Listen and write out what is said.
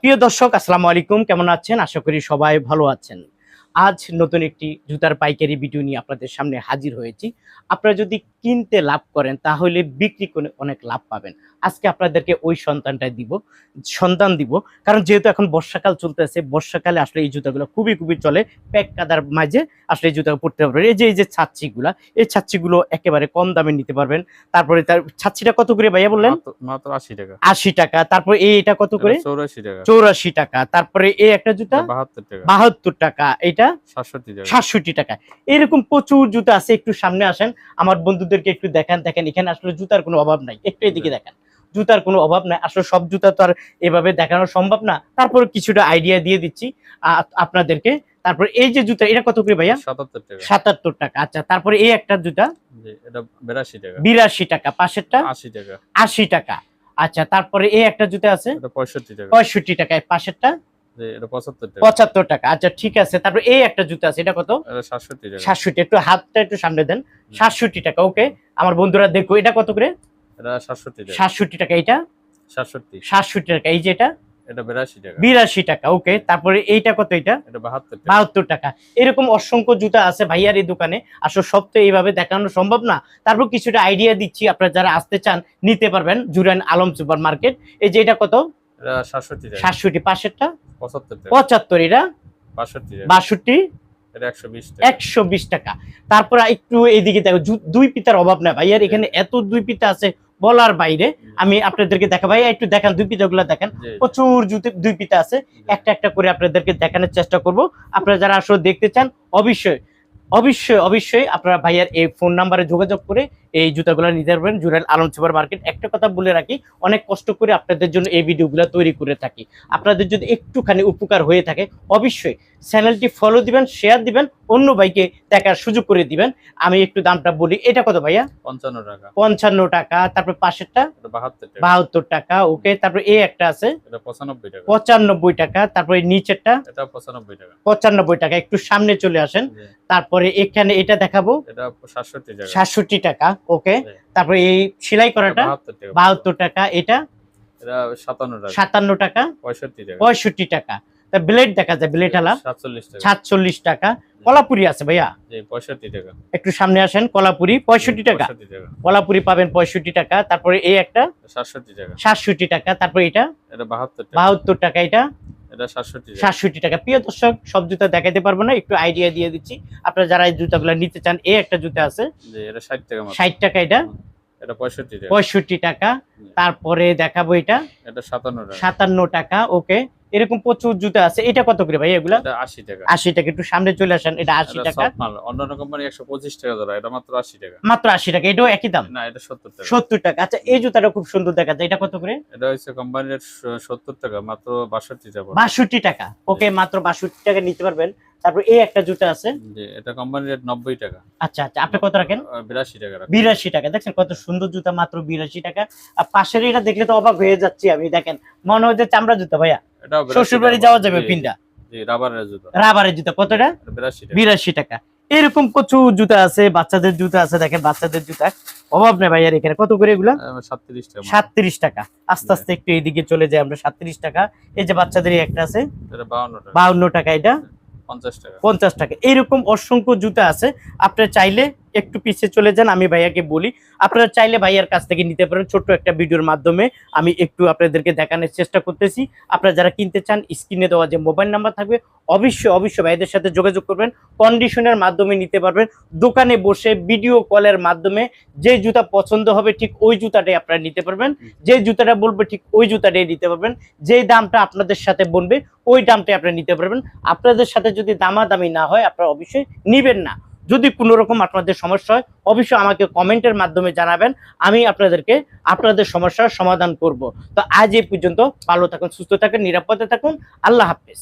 প্রিয় দর্শক, আসসালামু আলাইকুম। কেমন আছেন? আশা করি সবাই ভালো আছেন। আজ নতুন একটি জুতার পাইকারি ভিডিও নিয়ে আপনাদের সামনে হাজির হয়েছি। আপনারা যদি কিনতে লাভ করেন তাহলে বিক্রি করে অনেক লাভ পাবেন। আজকে আপনাদেরকে ওই সন্তানটা দিব সন্তান দিব। কারণ যেহেতু এখন বর্ষাকাল চলতেছে বর্ষাকালে আসলে এই জুতাগুলো খুবই খুবই চলে। প্যাক কাদার মাঝে আসলে এই জুতা পড়তে পারবেন এই যে এই যে ছাচ্ছিগুলা এই ছাচ্ছিগুলো একেবারে কম দামে নিতে পারবেন। তারপরে তার ছাচ্ছিটা কত করে ভাইয়া বললেন? মাত্র- আশি টাকা। আশি টাকা। তারপরে এই এটা কত করে? চৌরাশি টাকা। চৌরাশি টাকা। তারপরে এই একটা জুতা? বাহাত্তর টাকা। বাহাত্তর টাকা। এটা সাতষট্টি টাকা। সাতষট্টি টাকা। এরকম প্রচুর জুতা আছে একটু সামনে আসেন। আমার বন্ধুদেরকে একটু দেখান দেখেন এখানে আসলে জুতার কোনো অভাব নাই। একটু এদিকে দেখান। জুতার কোনো অভাব নাই। আসলে সব জুতা তো আর এভাবে দেখানো সম্ভব না। তারপর কিছুটা আইডিয়া দিয়ে দিচ্ছি আপনাদেরকে। তারপর এই যে জুতা এটা কত করে ভাইয়া? সাতাত্তর টাকা। সাতাত্তর টাকা। আচ্ছা তারপরে এই একটা জুতা বিরাশি টাকা। বিরাশি টাকা। পাশেরটা? আশি টাকা। আশি টাকা। আচ্ছা তারপরে এই একটা জুতা আছে? পঁয়ষট্টি টাকা। পঁয়ষট্টি টাকায়। পাশেরটা? পঁচাত্তর টাকা। আচ্ছা ঠিক আছে। তারপর এই একটা জুতা আছে এটা কত? সাতষট্টি একটু হাতটা একটু সামনে দেন। সাতষট্টি টাকা ওকে। আমার বন্ধুরা দেখো এটা কত করে? এটা সাতষট্টি টাকা। এটা সাতষট্টি। টাকা এই যে এটা? বিরাশি টাকা। ওকে। তারপরে এইটা কত এটা? বাহাত্তর টাকা। এরকম অসংখ্য জুতা আছে ভাইয়ার এই দোকানে। আসলে সব তো এইভাবে দেখানো সম্ভব না। তারপর কিছুটা আইডিয়া দিচ্ছি আপনারা যারা আসতে চান নিতে পারবেন। জুরান আলম সুপার মার্কেট এই যে এটা কত? সাতষট্টি পাশেরটা পঁচাত্তর এটা? বাষট্টি একশো বিশ টাকা। তারপর একটু এইদিকে দেখো জু- দুই পিতার অভাব না ভাইয়ার এখানে এত দুই পিতা আছে বলার বাইরে। আমি আপনাদেরকে দেখা ভাই একটু দেখান দুই পিতাগুলো দেখেন। প্রচুর জুতে দুই পিতা আছে। একটা একটা করে আপনাদেরকে দেখানোর চেষ্টা করব। আপনারা যারা আসলে দেখতে চান অবশ্যই অবশ্যই অবশ্যই আপনারা ভাইয়ার এই ফোন নাম্বারে যোগাযোগ করে এই জুতাগুলো নিতে পারবেন জুরাল আলম সুপার মার্কেট। একটা কথা বলে রাখি, অনেক কষ্ট করে আপনাদের জন্য এই ভিডিওগুলো তৈরি করে থাকি। আপনাদের যদি একটুখানি উপকার হয়ে থাকে, অবশ্যই চ্যানেলটি ফলো দিবেন শেয়ার দিবেন অন্য ভাইকে দেখার সুযোগ করে দিবেন। আমি একটু দামটা বলি। এটা কত ভাইয়া? পঞ্চান্ন টাকা। পঞ্চান্ন টাকা। তারপর পাশেরটা? বাহাত্তর টাকা। ওকে। তারপর এই একটা আছে। পঁচানব্বই টাকা। তারপরে নিচেরটা? পঁচানব্বই টাকা। পঁচানব্বই টাকা। একটু সামনে চলে আসেন। তারপরে এখানে এটা দেখাবো। সাতষট্টি টাকা। ওকে। তারপরে এই সেলাই করাটা? বাহাত্তর টাকা। এটা? সাতান্ন টাকা। পঁয়ষট্টি টাকা। পঁয়ষট্টি টাকা। তা ব্লেড দেখা যায় ব্লেড টাকা। সাতচল্লিশ টাকা। কলাপুরি আছে ভাইয়া? পঁয়ষট্টি টাকা। একটু সামনে আসেন কলাপুরি পঁয়ষট্টি টাকা। কলাপুরি পাবেন পঁয়ষট্টি টাকা তারপরে এই একটা সাতষট্টি টাকা। সাতষট্টি টাকা তারপরে এটা এটা বাহাত্তর টাকা। এটা এটা সাতষট্টি টাকা। প্রিয় দর্শক সব জুতা দেখাতে পারব না একটু আইডিয়া দিয়ে দিচ্ছি। আপনারা যারা এই জুতাগুলো নিতে চান এই একটা জুতা আছে। ষাট টাকা এটা। এটা পঁয়ষট্টি টাকা। তারপরে দেখাবো এটা। এটা সাতান্ন সাতান্ন টাকা ওকে। এরকম প্রচুর জুতা আছে। এটা কত করে ভাই এগুলা? আশি টাকা। আশি টাকা। একটু সামনে চলে আসেন এটা আশি এটা টাকা। সব মাল অন্যান্য কোম্পানি একশো পঁচিশ টাকা ধরা এটা মাত্র আশি টাকা। মাত্র আশি টাকা এটাও একই দাম? না এটা সত্তর টাকা। সত্তর টাকা। আচ্ছা এই জুতাটা খুব সুন্দর দেখা যায় এটা কত করে? এটা হচ্ছে কোম্পানির সত্তর টাকা মাত্র বাষট্টি টাকা। বাষট্টি টাকা। ওকে মাত্র বাষট্টি টাকা নিতে পারবেন। তারপর এই একটা জুতা আছে। এটা কোম্পানির রেট নব্বই টাকা। আচ্ছা আচ্ছা আপনি কত রাখেন? আহ, বিরাশি টাকা রাখা। বিরাশি টাকা। দেখছেন কত সুন্দর জুতা মাত্র বিরাশি টাকা। আর পাশের এটা দেখলে তো অবাক হয়ে যাচ্ছি আমি দেখেন। মনে হচ্ছে চামড়া জুতা ভাইয়া। টাকা। যাওয়া যাবে পিন্ডা রাবারের জুতো। রাবারের জুতা কতটা? বিরাশি টাকা। এরকম প্রচুর জুতা আছে বাচ্চাদের জুতা আছে দেখেন বাচ্চাদের জুতা। অভাব নেই ভাইয়ার এখানে। কত করে এগুলা? সাতত্রিশ টাকা। সাতত্রিশ টাকা। আস্তে আস্তে একটু এইদিকে চলে যাই আমরা সাতত্রিশ টাকা। এই যে বাচ্চাদের একটা আছে বাউন্ন টাকা। এটা। পঞ্চাশ টাকা। পঞ্চাশ টাকা। এইরকম অসংখ্য জুতা আছে। আপনারা চাইলে একটু পিছিয়ে চলে যান আমি ভাইয়াকে বলি। আপনারা চাইলে ভাইয়ার কাছ থেকে নিতে পারেন ছোট্ট একটা ভিডিওর মাধ্যমে আমি একটু আপনাদেরকে দেখানোর চেষ্টা করতেছি। আপনারা যারা কিনতে চান স্ক্রিনে দেওয়া যে মোবাইল নাম্বার থাকবে অবশ্যই অবশ্যই ভাইদের সাথে যোগাযোগ করবেন কন্ডিশনের মাধ্যমে নিতে পারবেন। দোকানে বসে ভিডিও কলের মাধ্যমে যে জুতা পছন্দ হবে ঠিক ওই জুতাটাই আপনারা নিতে পারবেন। যে জুতাটা বলবে ঠিক ওই জুতাটাই নিতে পারবেন। যে দামটা আপনাদের সাথে বলবে ওই দামটাই আপনারা নিতে পারবেন। আপনাদের সাথে যদি দামাদামি না হয় আপনারা অবশ্যই নিবেন না। যদি কোনো রকম আপনাদের সমস্যা হয়, অবশ্যই আমাকে কমেন্টের মাধ্যমে জানাবেন। আমি আপনাদেরকে আপনাদের সমস্যার সমাধান করব। তো আজ এই পর্যন্ত ভালো থাকুন, সুস্থ থাকুন, নিরাপদে থাকুন। আল্লাহ হাফেজ।